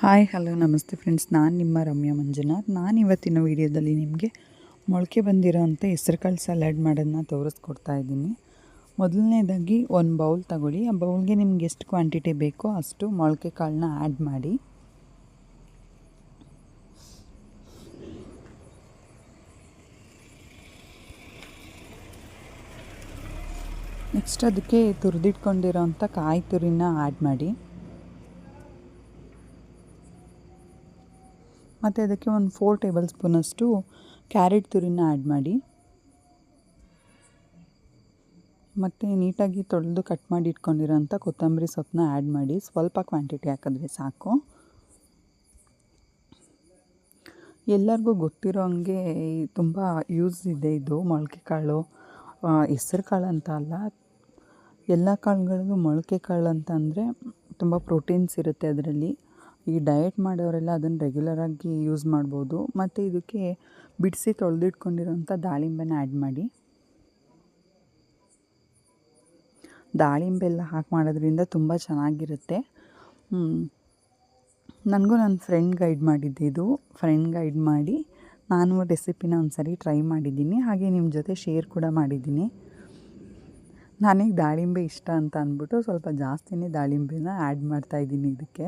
Hi, hello, ನಮಸ್ತೆ friends. ನಾನು ನಿಮ್ಮ ರಮ್ಯಾ ಮಂಜುನಾಥ್. ನಾನು ಇವತ್ತಿನ ವೀಡಿಯೋದಲ್ಲಿ ನಿಮಗೆ ಮೊಳಕೆ ಬಂದಿರೋಂಥ ಹೆಸರುಕಾಳು ಸಲಾಡ್ ಮಾಡೋದನ್ನ ತೋರಿಸ್ಕೊಡ್ತಾ ಇದ್ದೀನಿ. ಮೊದಲನೇದಾಗಿ ಒಂದು ಬೌಲ್ ತಗೊಳ್ಳಿ. ಆ ಬೌಲ್ಗೆ ನಿಮ್ಗೆ ಎಷ್ಟು ಕ್ವಾಂಟಿಟಿ ಬೇಕೋ ಅಷ್ಟು ಮೊಳಕೆ ಕಾಳನ್ನ ಆ್ಯಡ್ ಮಾಡಿ. ನೆಕ್ಸ್ಟ್ ಅದಕ್ಕೆ ತುರಿದಿಟ್ಕೊಂಡಿರೋಂಥ ಕಾಯಿ ತುರಿನ ಆ್ಯಡ್ ಮಾಡಿ. ಮತ್ತು ಅದಕ್ಕೆ ಒಂದು ಫೋರ್ ಟೇಬಲ್ ಸ್ಪೂನಷ್ಟು ಕ್ಯಾರೆಟ್ ತುರಿನ ಆ್ಯಡ್ ಮಾಡಿ. ಮತ್ತು ನೀಟಾಗಿ ತೊಳೆದು ಕಟ್ ಮಾಡಿ ಇಟ್ಕೊಂಡಿರೋಂಥ ಕೊತ್ತಂಬರಿ ಸೊಪ್ಪನ್ನ ಆ್ಯಡ್ ಮಾಡಿ. ಸ್ವಲ್ಪ ಕ್ವಾಂಟಿಟಿ ಹಾಕಿದ್ರೆ ಸಾಕು. ಎಲ್ಲರಿಗೂ ಗೊತ್ತಿರೋ ಹಂಗೆ ತುಂಬ ಯೂಸ್ ಇದೆ ಇದು, ಮೊಳಕೆ ಕಾಳು. ಹೆಸ್ರು ಕಾಳು ಅಂತ ಅಲ್ಲ, ಎಲ್ಲ ಕಾಳುಗಳಿಗೂ ಮೊಳಕೆ ಕಾಳು ಅಂತ ಅಂದರೆ ತುಂಬ ಪ್ರೋಟೀನ್ಸ್ ಇರುತ್ತೆ ಅದರಲ್ಲಿ. ಈ ಡಯಟ್ ಮಾಡೋರೆಲ್ಲ ಅದನ್ನು ರೆಗ್ಯುಲರಾಗಿ ಯೂಸ್ ಮಾಡ್ಬೋದು. ಮತ್ತು ಇದಕ್ಕೆ ಬಿಡಿಸಿ ತೊಳೆದಿಟ್ಕೊಂಡಿರೋಂಥ ದಾಳಿಂಬೆನ ಆ್ಯಡ್ ಮಾಡಿ. ದಾಳಿಂಬೆ ಎಲ್ಲ ಹಾಕಿ ಮಾಡೋದ್ರಿಂದ ತುಂಬ ಚೆನ್ನಾಗಿರುತ್ತೆ. ನನಗೂ ನನ್ನ ಫ್ರೆಂಡ್ ಗೈಡ್ ಮಾಡಿದ್ದೆ ಇದು. ಫ್ರೆಂಡ್ ಗೈಡ್ ಮಾಡಿ ನಾನು ರೆಸಿಪಿನ ಒಂದು ಸರಿ ಟ್ರೈ ಮಾಡಿದ್ದೀನಿ. ಹಾಗೆ ನಿಮ್ಮ ಜೊತೆ ಶೇರ್ ಕೂಡ ಮಾಡಿದ್ದೀನಿ. ನನಗೆ ದಾಳಿಂಬೆ ಇಷ್ಟ ಅಂತ ಅಂದ್ಬಿಟ್ಟು ಸ್ವಲ್ಪ ಜಾಸ್ತಿನೇ ದಾಳಿಂಬೆನ ಆ್ಯಡ್ ಮಾಡ್ತಾಯಿದ್ದೀನಿ ಇದಕ್ಕೆ.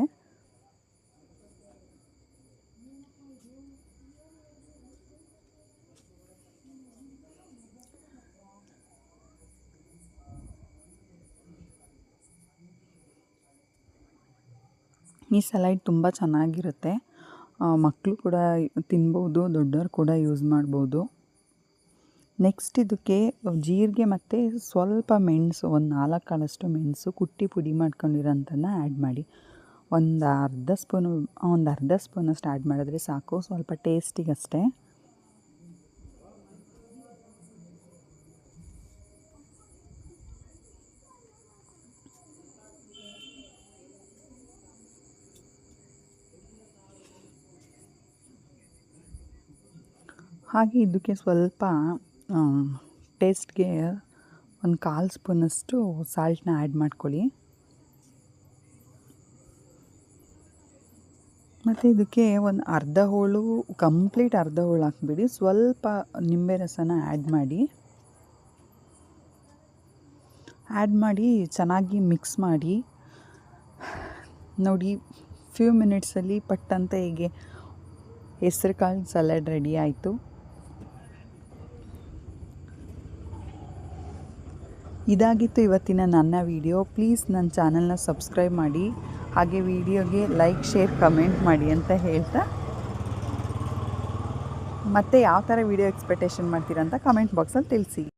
ಈ ಸಲಾಡ್ ತುಂಬ ಚೆನ್ನಾಗಿರುತ್ತೆ. ಮಕ್ಕಳು ಕೂಡ ತಿನ್ಬೋದು, ದೊಡ್ಡವ್ರು ಕೂಡ ಯೂಸ್ ಮಾಡ್ಬೋದು. ನೆಕ್ಸ್ಟ್ ಇದಕ್ಕೆ ಜೀರಿಗೆ ಮತ್ತು ಸ್ವಲ್ಪ ಮೆಣಸು, ಒಂದು ನಾಲ್ಕು ಕಾಳಷ್ಟು ಮೆಣಸು ಕುಟ್ಟಿ ಪುಡಿ ಮಾಡ್ಕೊಂಡಿರೋಂಥನ್ನ ಆ್ಯಡ್ ಮಾಡಿ. ಒಂದು ಅರ್ಧ ಸ್ಪೂನು, ಒಂದು ಅರ್ಧ ಸ್ಪೂನಷ್ಟು ಆ್ಯಡ್ ಮಾಡಿದ್ರೆ ಸಾಕು. ಸ್ವಲ್ಪ ಟೇಸ್ಟಿಗಷ್ಟೇ. ಹಾಗೆ ಇದಕ್ಕೆ ಸ್ವಲ್ಪ ಟೇಸ್ಟ್ಗೆ ಒಂದು ಕಾಲು ಸ್ಪೂನಷ್ಟು ಸಾಲ್ಟನ್ನ ಆ್ಯಡ್ ಮಾಡ್ಕೊಳ್ಳಿ. ಮತ್ತು ಇದಕ್ಕೆ ಒಂದು ಅರ್ಧ ಹೋಳು ಕಂಪ್ಲೀಟ್ ಅರ್ಧ ಹೋಳು ಹಾಕ್ಬಿಡಿ. ಸ್ವಲ್ಪ ನಿಂಬೆ ರಸನ ಆ್ಯಡ್ ಮಾಡಿ. ಆ್ಯಡ್ ಮಾಡಿ, ಚೆನ್ನಾಗಿ ಮಿಕ್ಸ್ ಮಾಡಿ. ನೋಡಿ ಫ್ಯೂ ಮಿನಿಟ್ಸಲ್ಲಿ ಪಟ್ಟಂತ ಹೀಗೆ ಹೆಸ್ರು ಕಾಳು ಸಲಾಡ್ ರೆಡಿ ಆಯಿತು. ಇದಾಗಿತ್ತು ಇವತ್ತಿನ ನನ್ನ ವಿಡಿಯೋ. ಪ್ಲೀಸ್ ನನ್ನ ಚಾನಲ್ನ ಸಬ್ಸ್ಕ್ರೈಬ್ ಮಾಡಿ. ಹಾಗೆ ವಿಡಿಯೋಗೆ ಲೈಕ್, ಶೇರ್, ಕಮೆಂಟ್ ಮಾಡಿ ಅಂತ ಹೇಳ್ತಾ. ಮತ್ತೆ ಯಾವ ಥರ ವಿಡಿಯೋ ಎಕ್ಸ್ಪೆಕ್ಟೇಷನ್ ಮಾಡ್ತೀರಾ ಅಂತ ಕಮೆಂಟ್ ಬಾಕ್ಸಲ್ಲಿ ತಿಳಿಸಿ.